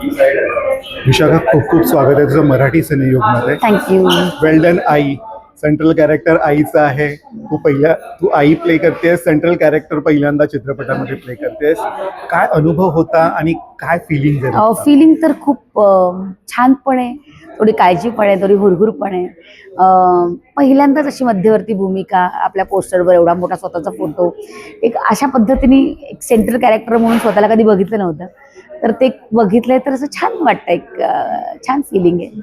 विशाखा खूप खूप स्वागत आहे तुझं मराठी सिनेयुगमध्ये थँक्यू वेल डन आई. सेंट्रल कॅरेक्टर आईचं आहे. तू पहिल्या तू आई प्ले करतेस. सेंट्रल कॅरेक्टर पहिल्यांदा चित्रपटामध्ये प्ले करतेस. काय अनुभव होता आणि काय फिलिंग फिलिंग तर खूप अ, छान पण आहे थोडी काळजी पण आहे थोडी हुरहुर पण आहे. पहिल्यांदाच अशी मध्यवर्ती भूमिका आपल्या पोस्टरवर एवढा मोठा स्वतःचा फोटो. एक अशा पद्धतीने एक सेंट्रल कॅरेक्टर म्हणून स्वतःला कधी बघितलं नव्हतं. तर ते बघितलंय तर असं छान वाटतं एक छान फिलिंग आहे.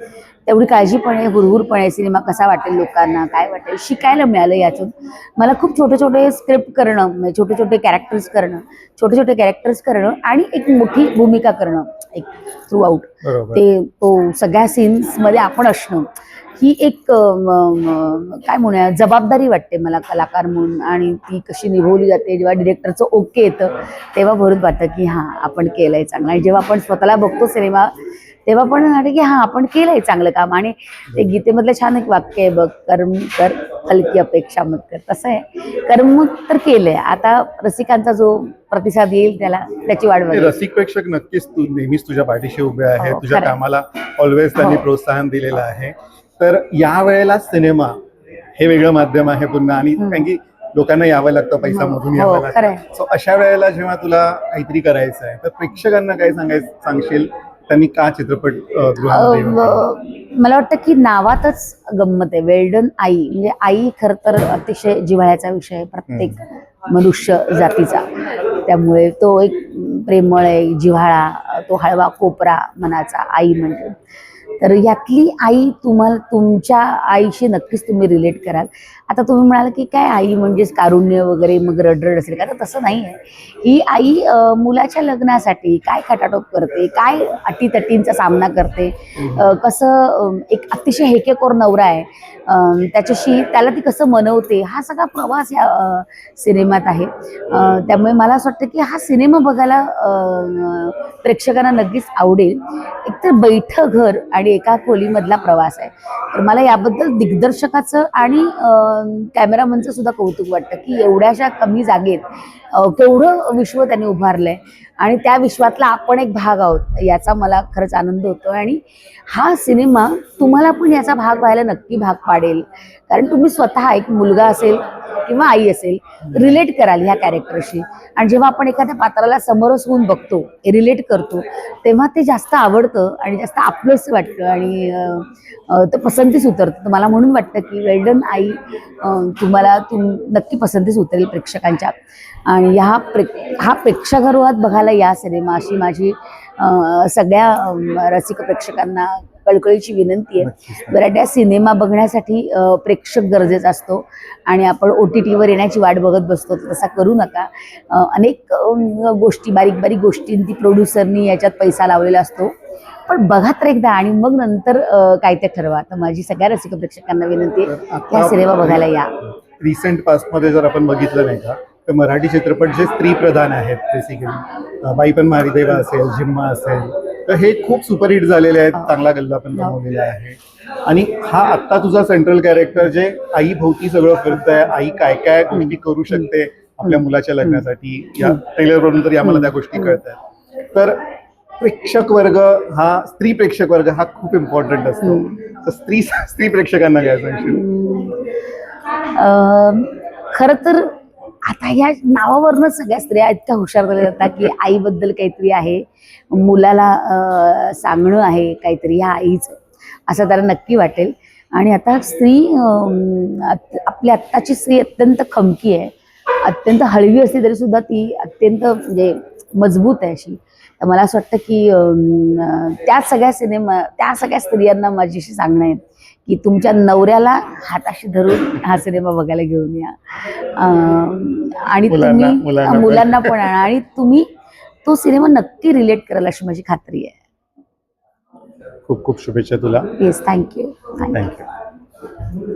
तेवढी काळजीपणे हुरहुरपणे हुरहुर पण आहे सिनेमा कसा वाटेल लोकांना काय वाटेल शिकायला मिळालं यातून. मला खूप छोटे छोटे स्क्रिप्ट करणं म्हणजे छोटे छोटे कॅरेक्टर्स करणं छोटे छोटे कॅरेक्टर्स करणं आणि एक मोठी भूमिका करणं. एक थ्रू आउट ते तो सगळ्या सीन्समध्ये आपण असणं. ही एक काय म्हणूया जबाबदारी वाटते मला कलाकार म्हणून. आणि ती कशी निभवली जाते जेव्हा डिरेक्टरचं ओके येतं तेव्हा भरून वाटतं की हां आपण केलंय चांगलं. आणि जेव्हा आपण स्वतःला बघतो सिनेमा तेव्हा पण वाटतं की हां आपण केलंय चांगलं काम. आणि ते गीतेमधलं छान एक वाक्य आहे बघ कर्म कर हलकी अपेक्षा मत कर. तसं आहे. कर्म तर केलंय. आता रसिकांचा जो प्रतिसाद येईल त्याला त्याची बघेल. रसिक प्रेक्षक नक्कीच तू नेहमीच तुझ्या पाठीशी उभे आहे हो, तुझ्या खरंय. कामाला ऑलवेज त्यांनी हो. प्रोत्साहन दिलेलं आहे. तर या वेळेला सिनेमा हे वेगळं माध्यम आहे पुन्हा. आणि. कारण की लोकांना यावं लागतं पैसा हो, मधून यावं. लागतं. सो अशा वेळेला जेव्हा तुला काहीतरी करायचं आहे तर प्रेक्षकांना काय सांगायचं सांगशील? त्यांनी का चित्रपट मला वाटतं की नावातच गंमत आहे. वेल्डन आई म्हणजे आई खरं तर अतिशय जिव्हाळ्याचा विषय आहे प्रत्येक मनुष्य जातीचा. त्यामुळे तो एक प्रेमळ आहे जिव्हाळा तो हळवा कोपरा मनाचा आई म्हणजे तर यातली आई तुम्हाला तुमच्या आईशी नक्कीच तुम्ही रिलेट कराल. आता तुम्ही म्हणाल की काय आई म्हणजेच कारुण्य वगैरे मग रडरड असेल. का तर तसं नाही आहे ही आई मुलाच्या लग्नासाठी काय खटाटोप करते? काय अटीतटींचा सामना करते? कसं एक अतिशय हेकेकोर नवरा आहे. त्याच्याशी त्याला ती कसं मनवते? हा सगळा प्रवास या सिनेमात आहे. त्यामुळे मला असं वाटतं की हा सिनेमा बघायला प्रेक्षकांना नक्कीच आवडेल. एकतर बैठं घर आणि एका खोलीमधला प्रवास आहे. तर मला याबद्दल दिग्दर्शकाचं आणि कॅमेरामनचं सुद्धा कौतुक वाटतं की एवढ्याशा कमी जागेत केवढं विश्व त्यांनी उभारलंय. आणि त्या विश्वातला आपण एक भाग आहोत. याचा मला खरंच आनंद होतो आणि हा सिनेमा तुम्हाला पण याचा भाग व्हायला नक्की भाग पाडेल. कारण तुम्ही स्वतः एक मुलगा असेल किंवा आई असेल रिलेट कराल ह्या कॅरेक्टरशी आणि जेव्हा आपण एखाद्या पात्राला समोरच होऊन बघतो रिलेट करतो तेव्हा ते जास्त आवडतं आणि जास्त आपलंच वाटतं आणि तर ते पसंतीस उतरतं. तर मला म्हणून वाटतं की वेल्डन आई तुम्हाला तुम नक्की पसंतीस उतरेल प्रेक्षकांच्या. आणि ह्या प्रे हा प्रेक्षागृहात बघायला या सिनेमा अशी माझी सगळ्या रसिक प्रेक्षकांना कळकळीची विनंती आहे. बऱ्याचदा सिनेमा बघण्यासाठी प्रेक्षक गरजेचा असतो आणि आपण ओ टी टीवर येण्याची वाट बघत बसतो तसा करू नका. अनेक गोष्टी बारीक बारीक गोष्टींनी प्रोड्युसरनी याच्यात पैसा लावलेला असतो. पण बघा तर एकदा आणि मग नंतर काय ते ठरवा. तर माझी सगळ्या रसिक प्रेक्षकांना विनंती आहे हा सिनेमा बघायला या. रिसेंट पास्टमध्ये जर आपण बघितलं नाही का तर मराठी चित्रपट जे स्त्री प्रधान आहेत बेसिकली बाई पण मारिदेवा असेल जिम्मा असेल तर हे खूप सुपरहिट झालेले आहेत चांगला गल्ला पण जमवलेला आहे. आणि हा आत्ता तुझा सेंट्रल कॅरेक्टर जे आई भोवती सगळं फिरत आहे आई काय काय गोष्टी करू शकते आपल्या मुलाच्या लग्नासाठी या ट्रेलरवरून तरी आम्हाला त्या गोष्टी कळत आहेत तर प्रेक्षक वर्ग हा स्त्री प्रेक्षक वर्ग हा खूप इम्पॉर्टंट असतो. तर स्त्री स्त्री प्रेक्षकांना काय सांगशील खरं तर आता ह्या नावावरनं सगळ्या स्त्रिया इतक्या हुशार झाल्या जातात की आईबद्दल काहीतरी आहे मुलाला सांगणं आहे काहीतरी ह्या आईचं असं त्याला नक्की वाटेल. आणि आता स्त्री आपली आत्ताची स्त्री अत्यंत खमकी आहे अत्यंत हळवी असली तरी सुद्धा ती अत्यंत म्हणजे मजबूत आहे अशी. तर मला असं वाटतं की त्या सगळ्या सिनेमा त्या सगळ्या स्त्रियांना माझी अशी सांगणं आहे. की तुमच्या नवऱ्याला हाताशी धरून हा सिनेमा बघायला घेऊन या. आणि तुम्ही मुलांना पण. आणा. आणि तुम्ही तो सिनेमा नक्की रिलेट कराल अशी माझी खात्री आहे. खूप खूप शुभेच्छा तुला. Yes thank you thank you